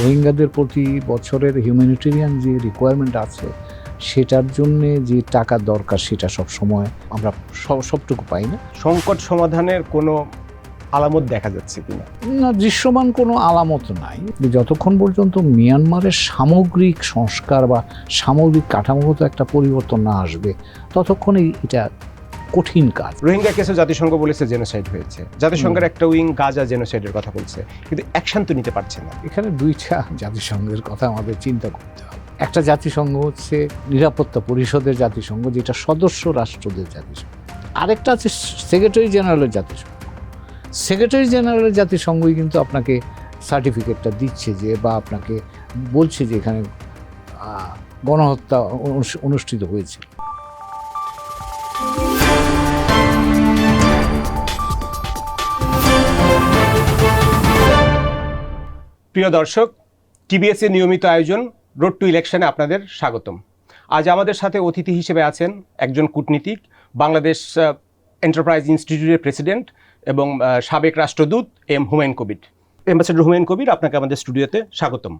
রোহিঙ্গাদের প্রতি বছরের হিউম্যানিটেরিয়ান যে রিকোয়ারমেন্ট আছে সেটার জন্য যে টাকা দরকার সেটা সব সময় আমরা সব সবটুকু পাই না। সংকট সমাধানের কোনো আলামত দেখা যাচ্ছে কিনা? না দৃশ্যমান কোনো আলামত নাই। যতক্ষণ পর্যন্ত মিয়ানমারের সামগ্রিক সংস্কার বা সামগ্রিক কাঠামোগত একটা পরিবর্তন না আসবে ততক্ষণই এটা কঠিন কাজ। রোহিঙ্গা কেসে জাতিসংঘ বলেছে জেনোসাইড হয়েছে। জাতিসংঘের একটা উইং গাজা জেনোসাইডের কথা বলছে কিন্তু অ্যাকশন তো নিতে পারছে না। এখানে দুইটা জাতিসংঘের কথা আমাদের চিন্তা করতে হবে। একটা জাতিসংঘ হচ্ছে নিরাপত্তা পরিষদের জাতিসংঘ যেটা সদস্য রাষ্ট্রদের জাতিসংঘ। আরেকটা আছে সেক্রেটারি জেনারেলের জাতিসংঘ। সেক্রেটারি জেনারেলের জাতিসংঘই কিন্তু আপনাকে সার্টিফিকেটটা দিচ্ছে যে বা আপনাকে বলছে যে এখানে গণহত্যা অনুষ- অনুষ্ঠিত হয়েছে। প্রিয় দর্শক টিবিএস এর নিয়মিত আয়োজন রোড টু ইলেকশনে আপনাদের স্বাগতম। আজ আমাদের সাথে অতিথি হিসেবে আছেন একজন কূটনীতিক বাংলাদেশ এন্টারপ্রাইজ ইনস্টিটিউটের প্রেসিডেন্ট এবং সাবেক রাষ্ট্রদূত এম হুমায়ুন কবির। অ্যাম্বাসেডর হুমায়ুন কবির আপনাকে আমাদের স্টুডিওতে স্বাগতম।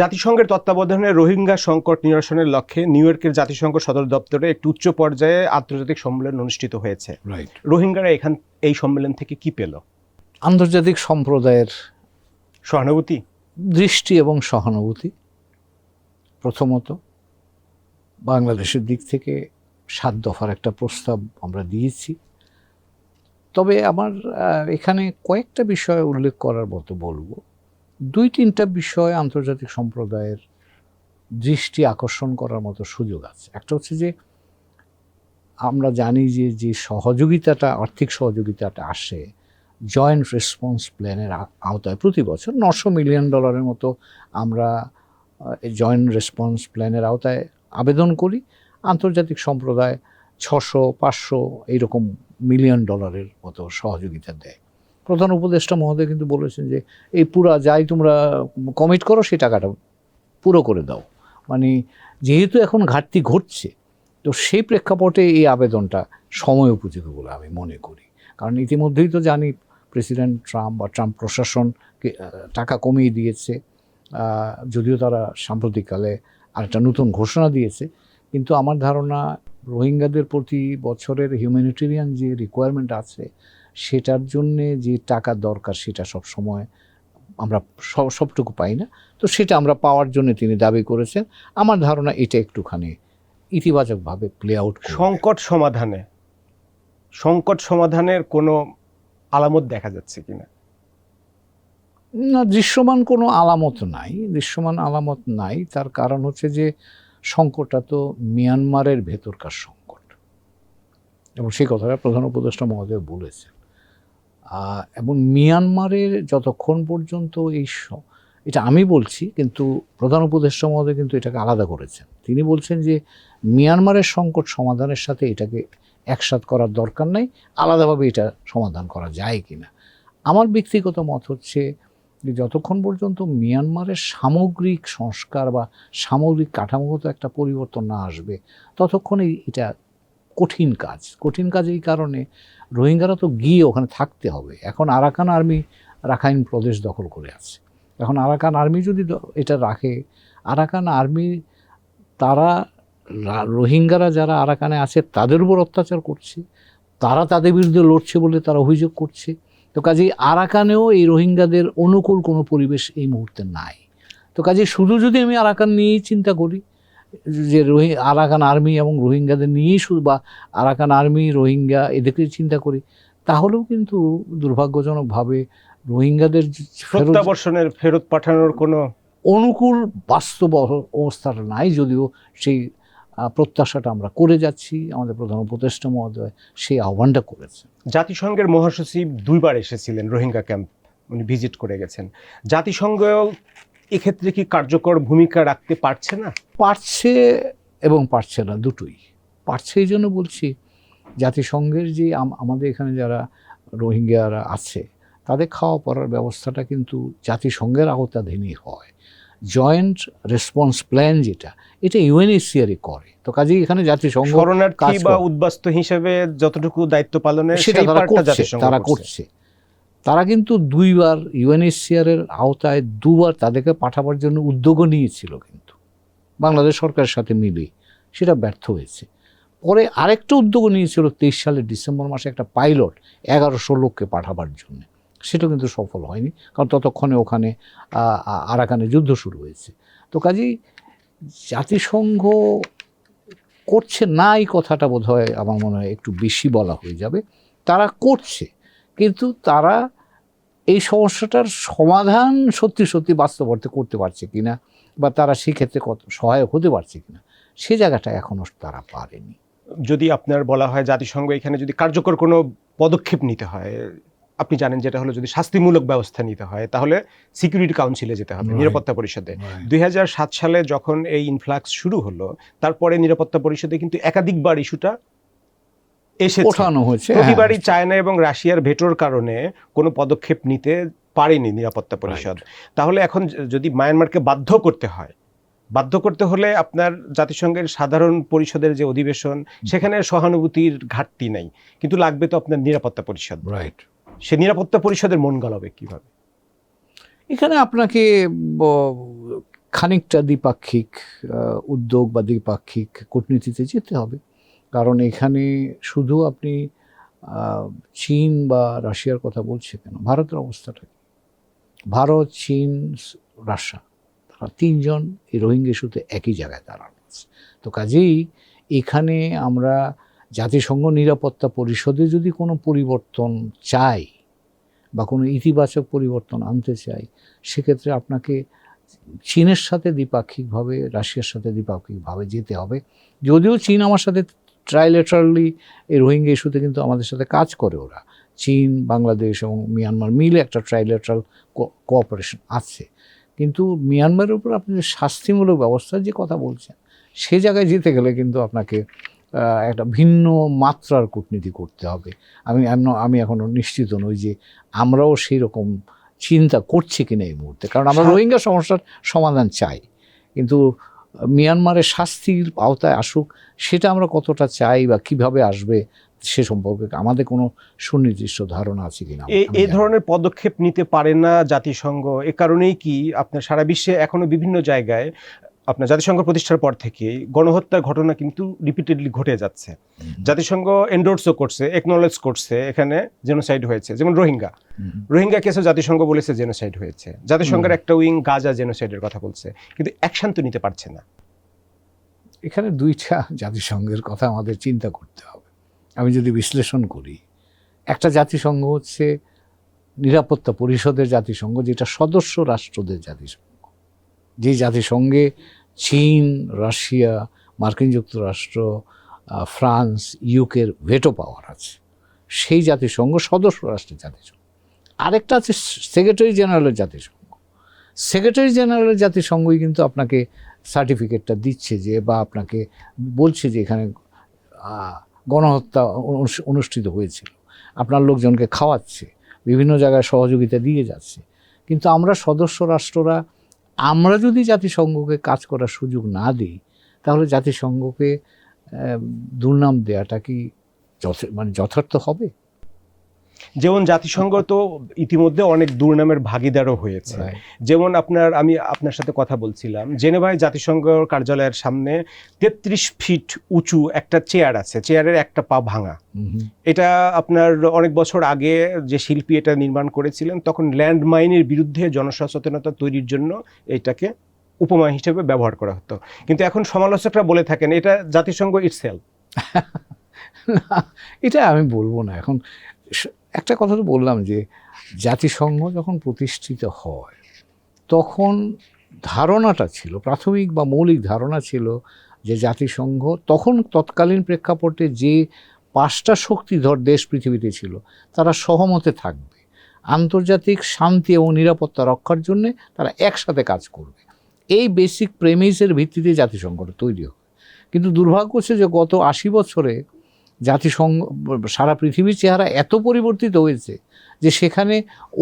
জাতিসংঘের তত্ত্বাবধানে রোহিঙ্গা সংকট নিরসনের লক্ষ্যে নিউ ইয়র্কের জাতিসংঘ সদর দপ্তরে একটি উচ্চ পর্যায়ে আন্তর্জাতিক সম্মেলন অনুষ্ঠিত হয়েছে। রোহিঙ্গারা এখান এই সম্মেলন থেকে কি পেল? আন্তর্জাতিক সম্প্রদায়ের সহানুভূতি? দৃষ্টি এবং সহানুভূতি, প্রথমত বাংলাদেশের দিক থেকে সাত দফার একটা প্রস্তাব আমরা দিয়েছি। তবে আমার এখানে কয়েকটা বিষয় উল্লেখ করার মতো বলব। দুই তিনটা বিষয় আন্তর্জাতিক সম্প্রদায়ের দৃষ্টি আকর্ষণ করার মতো সুযোগ আছে। একটা হচ্ছে যে, আমরা জানি যে যে সহযোগিতাটা, আর্থিক সহযোগিতাটা আসে জয়েন্ট রেসপন্স প্ল্যানের আওতায় প্রতি বছর নশো মিলিয়ন ডলারের মতো আমরা জয়েন্ট রেসপন্স প্ল্যানের আওতায় আবেদন করি। আন্তর্জাতিক সম্প্রদায় ছশো, পাঁচশো এইরকম মিলিয়ন ডলারের মতো সহযোগিতা দেয়। প্রধান উপদেষ্টা মহোদয় কিন্তু বলেছেন যে, এই পুরা যাই তোমরা কমিট করো, সেই টাকাটা পুরো করে দাও। মানে যেহেতু এখন ঘাটতি ঘটছে, তো সেই প্রেক্ষাপটে এই আবেদনটা সময় উপযোগী বলে আমি মনে করি। কারণ ইতিমধ্যেই তো জানি প্রেসিডেন্ট ট্রাম্প বা ট্রাম্প প্রশাসনকে আহ, টাকা কমিয়ে দিয়েছে। যদিও তারা সাম্প্রতিককালে আরেকটা নতুন ঘোষণা দিয়েছে কিন্তু আমার ধারণা রোহিঙ্গাদের প্রতি বছরের হিউম্যানিটেরিয়ান যে রিকোয়ারমেন্ট আছে সেটার জন্যে যে টাকা দরকার সেটা সব সময় আমরা সব সবটুকু পাই না। তো সেটা আমরা পাওয়ার জন্য তিনি দাবি করেছেন। আমার ধারণা এটা একটুখানি ইতিবাচকভাবে প্লে আউট সংকট সমাধানে সংকট সমাধানের কোনো আলামত দেখা যাচ্ছে কিনা? না, দৃশ্যমান কোনো আলামত নাই, দৃশ্যমান আলামত নাই। তার কারণ হচ্ছে যে সংকটটা তো মিয়ানমারের ভেতরকার সংকট। এবং সেই কথাটা প্রধান উপদেষ্টা মহোদয় বলেছেন। এবং মিয়ানমারের যতক্ষণ পর্যন্ত এই এটা আমি বলছি, কিন্তু প্রধান উপদেষ্টা মহোদয় কিন্তু এটাকে আলাদা করেছেন। তিনি বলছেন যে, মিয়ানমারের সংকট সমাধানের সাথে এটাকে একসাথ করার দরকার নাই, আলাদাভাবে এটা সমাধান করা যায় কি না আমার ব্যক্তিগত মত হচ্ছে যে, যতক্ষণ পর্যন্ত মিয়ানমারের সামগ্রিক সংস্কার বা সামগ্রিক কাঠামোগত একটা পরিবর্তন না আসবে, ততক্ষণই এটা কঠিন কাজ। কঠিন কাজ এই কারণে রোহিঙ্গারা তো গিয়ে ওখানে থাকতে হবে। এখন আরাকান আর্মি রাখাইন প্রদেশ দখল করে আছে। এখন আরাকান আর্মি যদি এটা রাখে, আরাকান আর্মি তারা রোহিঙ্গারা যারা আরাকানে আছে, তাদের উপর অত্যাচার করছে, তারা তাদের বিরুদ্ধে লড়ছে বলে তারা অভিযোগ করছে। তো কাজেই আরাকানেও এই রোহিঙ্গাদের অনুকূল কোনো পরিবেশ এই মুহূর্তে নাই। তো কাজে শুধু যদি আমি আরাকান নিয়েই চিন্তা করি, যে রোহি আরাকান আর্মি এবং রোহিঙ্গাদের নিয়েই শুধু বা আরাকান আর্মি, রোহিঙ্গা এদেরকে চিন্তা করি, তাহলেও কিন্তু দুর্ভাগ্যজনকভাবে রোহিঙ্গাদের প্রত্যাবর্ষণের ফেরত পাঠানোর কোনো অনুকূল বাস্তব অবস্থাটা নাই যদিও সেই প্রত্যাশাটা আমরা করে যাচ্ছি। আমাদের প্রধান উপদেষ্টা মহোদয় সেই আহ্বানটা করেছে জাতিসংঘের মহাসচিব দুইবার এসেছিলেন রোহিঙ্গা ক্যাম্প উনি ভিজিট করে গেছেন। জাতিসংঘ এক্ষেত্রে কি কার্যকর ভূমিকা রাখতে পারছে না? পারছে এবং পারছে না দুটোই। পারছে এই জন্য বলছি জাতিসংঘের যে আম- আমাদের এখানে যারা রোহিঙ্গারা আছে তাদের খাওয়া পড়ার ব্যবস্থাটা কিন্তু জাতিসংঘের আওতাধীনই হয়। জয়েন্ট রেসপন্স প্ল্যান যেটা এটা ইউএনএসিআরই করে। তো কাজেই এখানে জাতিসংঘ শরণার্থী বা। উদ্বাস্তু হিসেবে যতটুকু দায়িত্ব পালনের সেটা তারা করছে তারা করছে। তারা কিন্তু দুইবার ইউএনএসসিআরের আওতায় দুবার তাদেরকে পাঠাবার জন্য উদ্যোগও নিয়েছিল কিন্তু। বাংলাদেশ সরকারের সাথে মিলে সেটা ব্যর্থ হয়েছে। পরে আরেকটা উদ্যোগও নিয়েছিল তেইশ সালের ডিসেম্বর মাসে একটা পাইলট এগারোশো লোককে পাঠাবার জন্য। সেটা কিন্তু সফল হয়নি। কারণ ততক্ষণে ওখানে আরাকানে যুদ্ধ শুরু হয়েছে। তো কাজেই জাতিসংঘ করছে না এই কথাটা বোধ হয় আমার মনে হয় একটু বেশি বলা হয়ে যাবে। তারা করছে, কিন্তু তারা এই সমস্যাটার সমাধান সত্যি সত্যি বাস্তব অর্থে করতে পারছে কিনা বা তারা সেক্ষেত্রে কত সহায়ক হতে পারছে কিনা, সে জায়গাটা এখনও তারা পারেনি। যদি আপনার বলা হয় জাতিসংঘ এখানে যদি কার্যকর কোনো পদক্ষেপ নিতে হয় আপনি জানেন যেটা হলো যদি শাস্তিমূলক ব্যবস্থা নিতে হয় তাহলে সিকিউরিটি কাউন্সিলে যেতে হবে নিরাপত্তা পরিষদে। দুই সালে যখন এই ইনফ্লাক্স শুরু হলো তারপরে নিরাপত্তা পরিষদে কিন্তু একাধিকবার ইস্যুটা এসেছে। ওঠানো হয়েছে হ্যাঁ। প্রতিবারই চায়না এবং রাশিয়ার ভেটোর কারণে কোনো পদক্ষেপ নিতে পারেনি নিরাপত্তা পরিষদ। তাহলে এখন যদি মায়ানমারকে বাধ্য করতে হয় বাধ্য করতে হলে আপনার জাতিসংঘের সাধারণ পরিষদের যে অধিবেশন সেখানে সহানুভূতির ঘাটতি নাই। কিন্তু লাগবে তো আপনার নিরাপত্তা পরিষদ। রাইট সে নিরাপত্তা পরিষদের মন গলাবে কীভাবে? এখানে আপনাকে খানিকটা দ্বিপাক্ষিক উদ্যোগ বা দ্বিপাক্ষিক কূটনীতিতে যেতে হবে। কারণ এখানে শুধু আপনি চীন বা রাশিয়ার কথা বলছে কেন? ভারতের অবস্থাটা ভারত, চীন, রাশিয়া, তারা তিনজন এই রোহিঙ্গা ইস্যুতে একই জায়গায় দাঁড়ানো তো কাজেই এখানে আমরা জাতিসংঘ নিরাপত্তা পরিষদে যদি কোনো পরিবর্তন চাই বা কোনো ইতিবাচক পরিবর্তন আনতে চাই সেক্ষেত্রে আপনাকে চীনের সাথে দ্বিপাক্ষিকভাবে, রাশিয়ার সাথে দ্বিপাক্ষিকভাবে যেতে হবে। যদিও চীন আমার সাথে ট্রাইলেটারালি এই রোহিঙ্গা ইস্যুতে কিন্তু আমাদের সাথে কাজ করে ওরা। চীন, বাংলাদেশ এবং মিয়ানমার মিলে একটা ট্রাইলেটারাল কোঅপারেশন আছে। কিন্তু মিয়ানমারের উপর আপনি যে শাস্তিমূলক ব্যবস্থার যে কথা বলছেন, সে জায়গায় যেতে গেলে কিন্তু আপনাকে একটা ভিন্ন মাত্রার কূটনীতি করতে হবে। আমি আমি- আমি এখনও নিশ্চিত নই যে আমরাও সেই রকম চিন্তা করছি কিনা এই মুহূর্তে। কারণ আমরা রোহিঙ্গা সমস্যার সমাধান চাই। কিন্তু মিয়ানমারের শাস্তির আওতায় আসুক সেটা আমরা কতটা চাই বা কীভাবে আসবে সে সম্পর্কে আমাদের কোনো সুনির্দিষ্ট ধারণা আছে কিনা এই ধরনের পদক্ষেপ নিতে পারে না জাতিসংঘ। এ কারণেই কি আপনার সারা বিশ্বে এখনও বিভিন্ন জায়গায় আপনার জাতিসংঘ প্রতিষ্ঠার পর থেকেই গণহত্যার ঘটনা কিন্তু রিপিটেডলি ঘটে যাচ্ছে। জাতিসংঘ এন্ডোর্সও করছে একনলেজ করছে এখানে জেনোসাইড হয়েছে। যেমন রোহিঙ্গা। রোহিঙ্গা কেসে জাতিসংঘ বলেছে জেনোসাইড হয়েছে। জাতিসংঘের একটা উইং গাজা জেনোসাইডের কথা বলছে কিন্তু অ্যাকশন তো নিতে পারছে না। এখানে দুইটা জাতিসংঘের কথা আমাদের চিন্তা করতে হবে। আমি যদি বিশ্লেষণ করি একটা জাতিসংঘ হচ্ছে নিরাপত্তা পরিষদের জাতিসংঘ যেটা সদস্য রাষ্ট্রদের জাতিসংঘ। যে জাতিসংঘে চীন, রাশিয়া, মার্কিন যুক্তরাষ্ট্র ফ্রান্স, ইউকের ভেটো পাওয়ার আছে। সেই জাতিসংঘ, সদস্য রাষ্ট্রের জাতিসংঘ। আরেকটা আছে সেক্রেটারি জেনারেলের জাতিসংঘ। সেক্রেটারি জেনারেলের জাতিসংঘই কিন্তু আপনাকে সার্টিফিকেটটা দিচ্ছে যে বা আপনাকে বলছে যে এখানে গণহত্যা অনু- অনুষ্ঠিত হয়েছিল। আপনার লোকজনকে খাওয়াচ্ছে, বিভিন্ন জায়গায় সহযোগিতা দিয়ে যাচ্ছে। কিন্তু আমরা সদস্য রাষ্ট্ররা আমরা যদি জাতিসংঘকে কাজ করার সুযোগ না দিই, তাহলে জাতিসংঘকে দুর্নাম দেওয়াটা কি মানে যথার্থ হবে? যেমন জাতিসংঘ তো ইতিমধ্যে অনেক দুর্নামের ভাগিদারও হয়েছে। যেমন আপনার আমি আপনার সাথে কথা বলছিলাম জেনেভায় জাতিসংঘ কার্যালয়ের সামনে তেত্রিশ ফিট উঁচু একটা চেয়ার আছে চেয়ারের একটা পা ভাঙা। এটা আপনার অনেক বছর আগে যে শিল্পী এটা নির্মাণ করেছিলেন তখন ল্যান্ড মাইনের বিরুদ্ধে জনসচেতনতা তৈরির জন্য এটাকে উপমা হিসেবে ব্যবহার করা হতো। কিন্তু এখন সমালোচকরা বলে থাকেন এটা জাতিসংঘ ইটসেলফ না, এটা আমি বলব না। এখন একটা কথা তো বললাম যে জাতিসংঘ যখন প্রতিষ্ঠিত হয়, তখন ধারণাটা ছিল, প্রাথমিক বা মৌলিক ধারণা ছিল যে জাতিসংঘ তখন তৎকালীন প্রেক্ষাপটে যে পাঁচটা শক্তিধর দেশ পৃথিবীতে ছিল, তারা সহমতে থাকবে। আন্তর্জাতিক শান্তি এবং নিরাপত্তা রক্ষার জন্য তারা একসাথে কাজ করবে। এই বেসিক প্রেমিসের ভিত্তিতে জাতিসংঘটা তৈরি হয়। কিন্তু দুর্ভাগ্য হচ্ছে যে গত আশি বছরে জাতিসংঘ, সারা পৃথিবীর চেহারা এত পরিবর্তিত হয়েছে যে সেখানে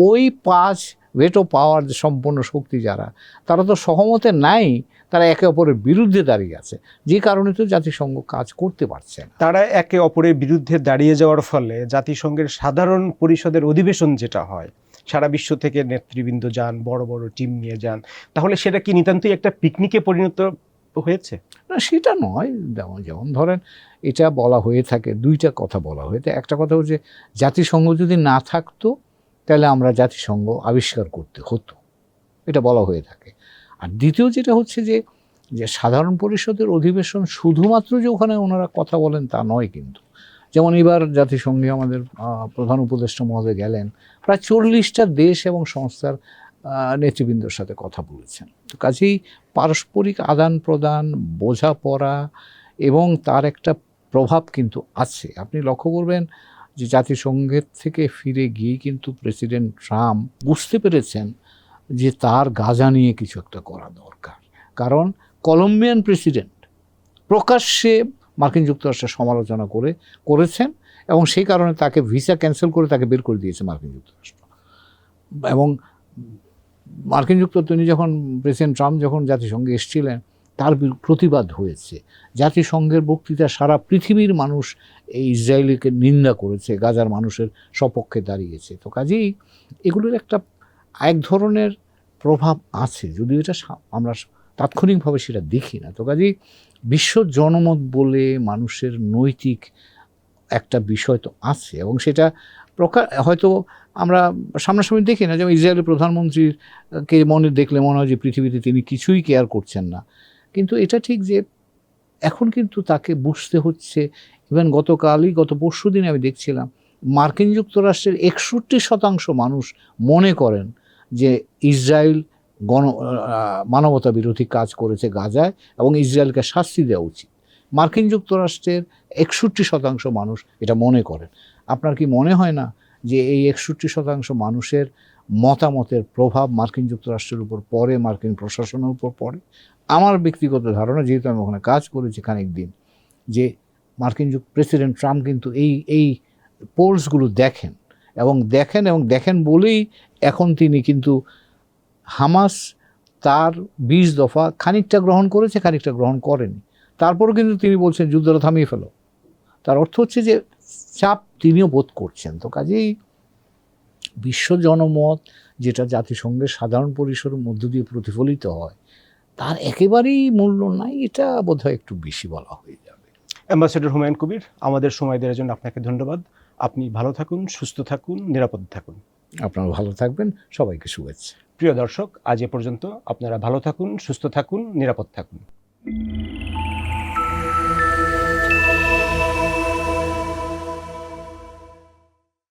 ওই পাঁচ ভেটো পাওয়ার যে সম্পূর্ণ শক্তি যারা, তারা তো সহমতে নাই, তারা একে অপরের বিরুদ্ধে দাঁড়িয়ে আছে। যে কারণে তো জাতিসংঘ কাজ করতে পারছে না। তারা একে অপরের বিরুদ্ধে দাঁড়িয়ে যাওয়ার ফলে জাতিসংঘের সাধারণ পরিষদের অধিবেশন যেটা হয়, সারা বিশ্ব থেকে নেতৃবৃন্দ যান, বড় বড় টিম নিয়ে যান, তাহলে সেটা কি নিতান্তই একটা পিকনিকে পরিণত হয়েছে? না, সেটা নয়। যেমন যেমন ধরেন, এটা বলা হয়ে থাকে, দুইটা কথা বলা হয়ে থাকে। একটা কথা হচ্ছে, জাতিসংঘ যদি না থাকতো, তাহলে আমরা জাতিসংঘ আবিষ্কার করতে হতো। এটা বলা হয়ে থাকে। আর দ্বিতীয় যেটা হচ্ছে যে যে সাধারণ পরিষদের অধিবেশন শুধুমাত্র যে ওখানে ওনারা কথা বলেন তা নয় কিন্তু। যেমন এবার জাতিসংঘে আমাদের প্রধান উপদেষ্টা মহোদয় গেলেন। প্রায় চল্লিশটা দেশ এবং সংস্থার নেতৃবৃন্দর সাথে কথা বলেছেন। তো কাজেই পারস্পরিক আদান প্রদান, বোঝাপড়া এবং তার একটা প্রভাব কিন্তু আছে। আপনি লক্ষ্য করবেন যে জাতিসংঘের থেকে ফিরে গিয়ে কিন্তু প্রেসিডেন্ট ট্রাম্প বুঝতে পেরেছেন যে তার গাজা নিয়ে কিছু একটা করা দরকার। কারণ কলম্বিয়ান প্রেসিডেন্ট প্রকাশ্যে মার্কিন যুক্তরাষ্ট্রের সমালোচনা করে, করেছেন এবং সেই কারণে তাকে ভিসা ক্যান্সেল করে তাকে বের করে দিয়েছে মার্কিন যুক্তরাষ্ট্র। এবং মার্কিন যুক্তরাষ্ট্র, তিনি যখন প্রেসিডেন্ট ট্রাম্প যখন জাতিসংঘে এসেছিলেন, তার প্রতিবাদ হয়েছে। জাতিসংঘের বক্তৃতা সারা পৃথিবীর মানুষ এই ইসরায়েলিকে নিন্দা করেছে, গাজার মানুষের সপক্ষে দাঁড়িয়েছে। তো কাজেই এগুলোর একটা এক ধরনের প্রভাব আছে, যদিও এটা আমরা তাৎক্ষণিকভাবে সেটা দেখি না। তো কাজেই বিশ্ব জনমত বলে মানুষের নৈতিক একটা বিষয় তো আছে এবং সেটা প্রকার হয়তো আমরা সামনাসামনি দেখি না, যেমন ইসরায়েলের প্রধানমন্ত্রীর কে মনে দেখলে মনে হয় যে পৃথিবীতে তিনি কিছুই কেয়ার করছেন না। কিন্তু এটা ঠিক যে এখন কিন্তু তাকে বুঝতে হচ্ছে। ইভেন গতকালই, গত পরশু দিন আমি দেখছিলাম, মার্কিন যুক্তরাষ্ট্রের একষট্টি শতাংশ মানুষ মনে করেন যে ইসরায়েল গণ মানবতা বিরোধী কাজ করেছে গাজায় এবং ইসরায়েলকে শাস্তি দেওয়া উচিত। মার্কিন যুক্তরাষ্ট্রের একষট্টি শতাংশ মানুষ এটা মনে করেন। আপনার কি মনে হয় না যে এই একষট্টি শতাংশ মানুষের মতামতের প্রভাব মার্কিন যুক্তরাষ্ট্রের উপর পড়ে, মার্কিন প্রশাসনের উপর পড়ে। আমার ব্যক্তিগত ধারণা, যেহেতু আমি ওখানে কাজ করেছি খানিক দিন, যে মার্কিন যুক প্রেসিডেন্ট ট্রাম্প কিন্তু এই এই পোলসগুলো দেখেন এবং দেখেন এবং দেখেন বলেই এখন তিনি কিন্তু হামাস তার বিশ দফা খানিকটা গ্রহণ করেছে, খানিকটা গ্রহণ করেনি। তারপরও কিন্তু তিনি বলছেন, যুদ্ধটা থামিয়ে ফেলো। তার অর্থ হচ্ছে যে চাপ তিনিও বোধ করছেন। তো কাজেই বিশ্ব জনমত যেটা জাতিসংঘের সাধারণ পরিসরের মধ্য দিয়ে প্রতিফলিত হয় তার একেবারেই মূল্য নাই এটা বোধহয় একটু বেশি বলা হয়ে যাবে। অ্যাম্বাসেডর হুমায়ুন কবির আমাদের সময় দেওয়ার জন্য আপনাকে ধন্যবাদ। আপনি ভালো থাকুন সুস্থ থাকুন নিরাপদ থাকুন। আপনারা ভালো থাকবেন সবাইকে শুভেচ্ছা। প্রিয় দর্শক আজ এ পর্যন্ত আপনারা ভালো থাকুন সুস্থ থাকুন নিরাপদ থাকুন।